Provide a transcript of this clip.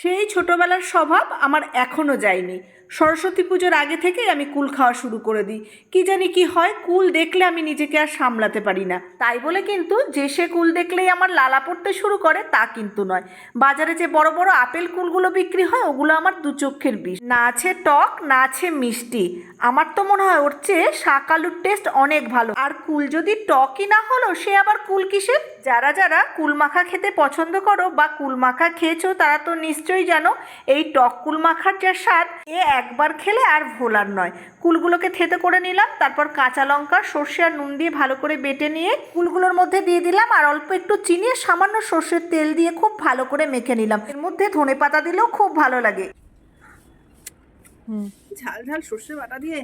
সেই ছোটবেলার স্বভাব আমার এখনও যায়নি। সরস্বতী পুজোর আগে থেকেই আমি কুল খাওয়া শুরু করে দিই। কি জানি কি হয়, কুল দেখলে আমি নিজেকে আর সামলাতে পারি না। তাই বলে কিন্তু যে সে কুল দেখলেই আমার লালা পড়তে শুরু করে, তা কিন্তু নয়। বাজারে যে বড় বড় আপেল কুলগুলো বিক্রি হয়, ওগুলো আমার দু চোখের বিষ। না আছে টক, না আছে মিষ্টি। আমার তো মনে হয় ওর চেয়ে শাক আলুর টেস্ট অনেক ভালো। আর কুল যদি টকই না হলো, সে আবার কুল কিসের? যারা যারা কুল মাখা খেতে পছন্দ করো বা কুল মাখা খেয়েছো, তারা তো নিশ্চয়ই জানো এই টক কুল মাখার যা স্বাদ এ একবার খেলে আর ভোলার নয়। কুলগুলোকে থেতে করে নিলাম তারপর কাঁচা লঙ্কা সর্ষে আর নুন দিয়ে ভালো করে বেটে নিয়ে কুলগুলোর মধ্যে দিয়ে দিলাম আর অল্প একটু চিনি আর সামান্য সর্ষের তেল দিয়ে খুব ভালো করে মেখে নিলাম। এর মধ্যে ধনে পাতা দিলেও খুব ভালো লাগে। ঝাল ঝাল সর্ষে বাটা দিয়ে